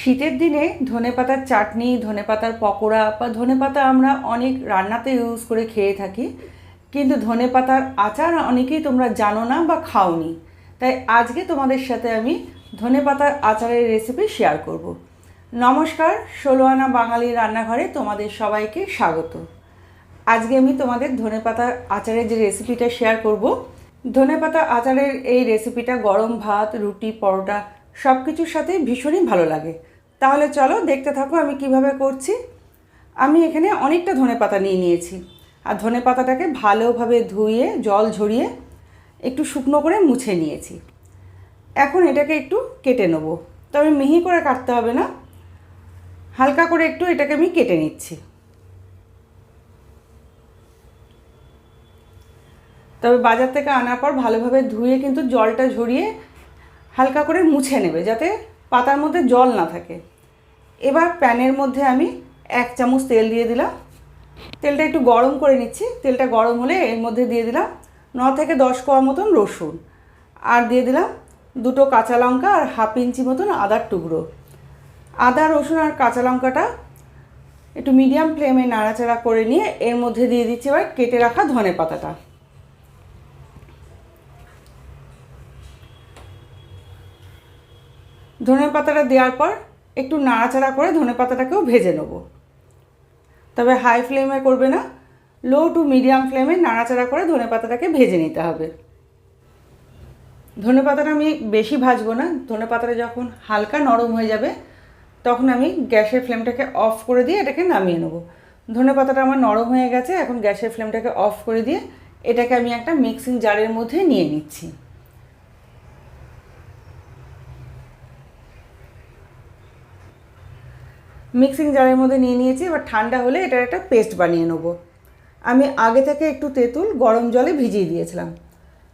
শীতের দিনে ধনেপাতার চাটনি ধনেপাতার পকোড়া বা ধনেপাতা আমরা অনেক রান্নাতে ইউজ করে খেয়ে থাকি। কিন্তু ধনেপাতার আচার অনেকেই তোমরা জানো না বা খাওনি। তাই আজকে তোমাদের সাথে আমি ধনেপাতার আচারের রেসিপি শেয়ার করব। নমস্কার ষোলো আনা বাঙালি রান্নাঘরে তোমাদের সবাইকে স্বাগত। আজকে আমি তোমাদের ধনেপাতার আচারের যে রেসিপিটা শেয়ার করব ধনেপাতা আচারের এই রেসিপিটা গরম ভাত, রুটি, পরোটা সব কিছুর সাথে ভীষণই ভালো লাগে। তাহলে চলো দেখতে থাকো আমি কীভাবে করছি। আমি এখানে অনেকটা ধনেপাতা নিয়ে নিয়েছি। আর ধনেপাতাটাকে ভালোভাবে ধুয়ে, জল ঝরিয়ে একটু শুকনো করে মুছে নিয়েছি। এখন এটাকে একটু কেটে নেব। তবে মিহি করে কাটতে হবে না। হালকা করে একটু এটাকে আমি কেটে নিচ্ছি। তবে বাজার থেকে আনার পর ভালোভাবে ধুয়ে কিন্তু জলটা ঝরিয়ে হালকা করে মুছে নেবে যাতে পাতার মধ্যে জল না থাকে। এবার প্যানের মধ্যে আমি এক চামচ তেল দিয়ে দিলাম। তেলটা একটু গরম করে নিচ্ছি। তেলটা গরম হলে এর মধ্যে দিয়ে দিলাম ন থেকে দশ কোয়া মতন রসুন। আর দিয়ে দিলাম দুটো কাঁচা লঙ্কা আর হাফ ইঞ্চি মতন আদার টুকরো। আদা, রসুন আর কাঁচা লঙ্কাটা একটু মিডিয়াম ফ্লেমে নাড়াচাড়া করে নিয়ে এর মধ্যে দিয়ে দিচ্ছি এবার কেটে রাখা ধনে পাতাটা। ধনে পাতাটা দেওয়ার পর একটু নাড়াচাড়া করে ধনে পাতাটাকেও ভেজে নেব। তবে হাই ফ্লেমে করবে না লো টু মিডিয়াম ফ্লেমে নাড়াচাড়া করে ধনে পাতাটাকে ভেজে নিতে হবে। ধনে পাতাটা আমি বেশি ভাজবো না ধনে পাতাটা যখন হালকা নরম হয়ে যাবে, তখন আমি গ্যাসের ফ্লেমটাকে অফ করে দিয়ে এটাকে নামিয়ে নেব। ধনে পাতাটা আমার নরম হয়ে গেছে, এখন গ্যাসের ফ্লেমটাকে অফ করে দিয়ে এটাকে আমি একটা মিক্সিং জারের মধ্যে নিয়ে নিচ্ছি। মিক্সিং জারের মধ্যে নিয়ে নিয়েছি, এবার ঠান্ডা হলে এটার একটা পেস্ট বানিয়ে নেব। আমি আগে থেকে একটু তেঁতুল গরম জলে ভিজিয়ে দিয়েছিলাম।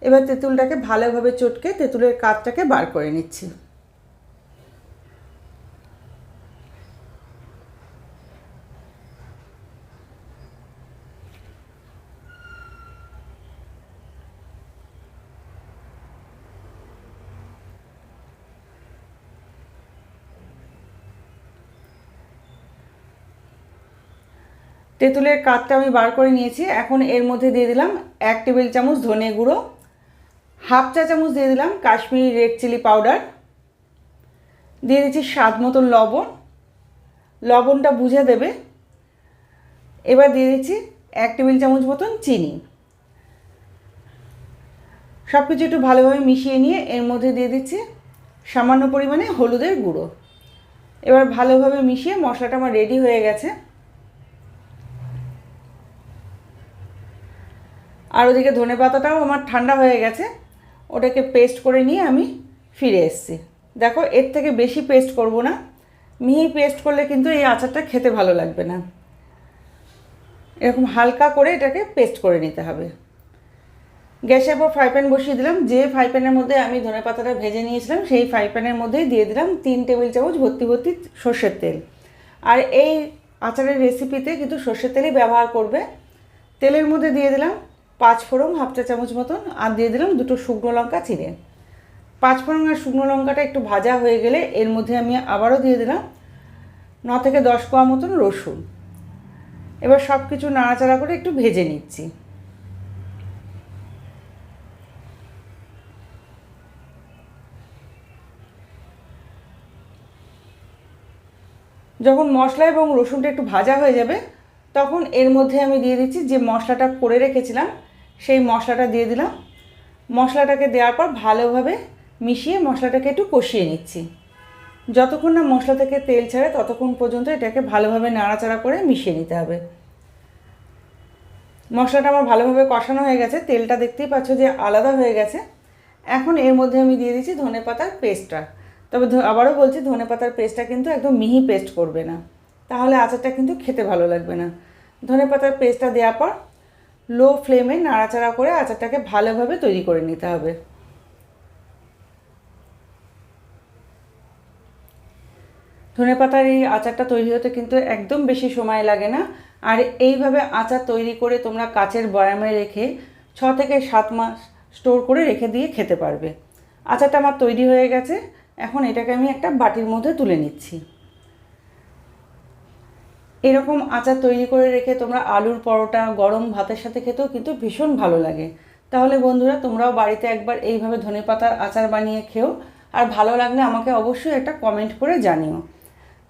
এবার তেঁতুলটাকে ভালোভাবে চটকে তেঁতুলের কাঠটাকে বার করে নিচ্ছি। তেঁতুলের কাঠটা আমি বার করে নিয়েছি। এখন এর মধ্যে দিয়ে দিলাম এক টেবিল চামচ ধনে গুঁড়ো, হাফ চা চামচ দিয়ে দিলাম কাশ্মীরি রেড চিলি পাউডার, দিয়ে দিচ্ছি স্বাদ মতন লবণ। লবণটা বুঝে দেবে। এবার দিয়ে দিচ্ছি এক টেবিল চামচ মতন চিনি। সব কিছু একটু ভালোভাবে মিশিয়ে নিয়ে এর মধ্যে দিয়ে দিচ্ছি সামান্য পরিমাণে হলুদের গুঁড়ো। এবার ভালোভাবে মিশিয়ে মশলাটা আমার রেডি হয়ে গেছে। আর ওদিকে ধনে পাতাটাও আমার ঠান্ডা হয়ে গেছে। ওটাকে পেস্ট করে নিয়ে আমি ফিরে এসেছি। দেখো, এর থেকে বেশি পেস্ট করব না। মিহি পেস্ট করলে কিন্তু এই আচারটা খেতে ভালো লাগবে না। এরকম হালকা করে এটাকে পেস্ট করে নিতে হবে। গ্যাসের পর ফ্রাই প্যান বসিয়ে দিলাম। যে ফ্রাই প্যানের মধ্যে আমি ধনে পাতাটা ভেজে নিয়েছিলাম, সেই ফ্রাই প্যানের মধ্যেই দিয়ে দিলাম তিন টেবিল চামচ ভর্তি ভর্তি সর্ষের তেল। আর এই আচারের রেসিপিতে কিন্তু সর্ষের তেলই ব্যবহার করবে। তেলের মধ্যে দিয়ে দিলাম পাঁচ ফোড়ন, হাফ চা চামচ মতন, আর দিয়ে দিলাম দুটো শুকনো লঙ্কা চিড়ে পাঁচ ফোড়ন আর শুকনো লঙ্কাটা একটু ভাজা হয়ে গেলে এর মধ্যে আমি আবারও দিয়ে দিলাম ন থেকে দশ কোয়া মতন রসুন। এবার সব কিছু নাড়াচাড়া করে একটু ভেজে নিচ্ছি। যখন মশলা এবং রসুনটা একটু ভাজা হয়ে যাবে, তখন এর মধ্যে আমি দিয়ে দিচ্ছি যে মশলাটা করে রেখেছিলাম সেই মশলাটা দিয়ে দিলাম। মশলাটাকে দেওয়ার পর ভালোভাবে মিশিয়ে মশলাটাকে একটু কষিয়ে নিচ্ছি। যতক্ষণ না মশলা থেকে তেল ছাড়ে ততক্ষণ পর্যন্ত এটাকে ভালোভাবে নাড়াচাড়া করে মিশিয়ে নিতে হবে। মশলাটা আমার ভালোভাবে কষানো হয়ে গেছে। তেলটা দেখতেই পাচ্ছ যে আলাদা হয়ে গেছে। এখন এর মধ্যে আমি দিয়ে দিচ্ছি ধনে পাতার পেস্টটা। তবে আবারও বলছি, ধনে পাতার পেস্টটা কিন্তু একদম মিহি পেস্ট করবে না। তাহলে আচারটা কিন্তু খেতে ভালো লাগবে না। ধনে পাতার পেস্টটা দেওয়ার পর লো ফ্লেমে নাড়াচাড়া করে আচারটাকে ভালোভাবে তৈরি করে নিতে হবে। ধনে পাতার এই আচারটা তৈরি হতে কিন্তু একদম বেশি সময় লাগে না। আর এইভাবে আচার তৈরি করে তোমরা কাচের বয়ামে রেখে ছ থেকে সাত মাস স্টোর করে রেখে দিয়ে খেতে পারবে। আচারটা আমার তৈরি হয়ে গেছে। এখন এটাকে আমি একটা বাটির মধ্যে তুলে নিচ্ছি। এরকম আচার তৈরি করে রেখে তোমরা আলুর পরোটা, গরম ভাতের সাথে খেতেও কিন্তু ভীষণ ভালো লাগে। তাহলে বন্ধুরা, তোমরাও বাড়িতে একবার এইভাবে ধনেপাতার আচার বানিয়ে খেও। আর ভালো লাগলে আমাকে অবশ্যই একটা কমেন্ট করে জানিও।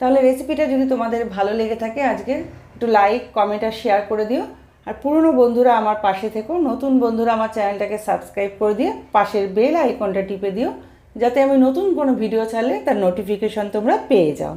তাহলে রেসিপিটা যদি তোমাদের ভালো লেগে থাকে আজকে, একটু লাইক কমেন্ট আর শেয়ার করে দিও। আর পুরনো বন্ধুরা আমার পাশে থেকো, নতুন বন্ধুরা আমার চ্যানেলটাকে সাবস্ক্রাইব করে দিয়ে পাশের বেল আইকনটা টিপে দিও, যাতে আমি নতুন কোনো ভিডিও ছাড়লে তার নোটিফিকেশন তোমরা পেয়ে যাও।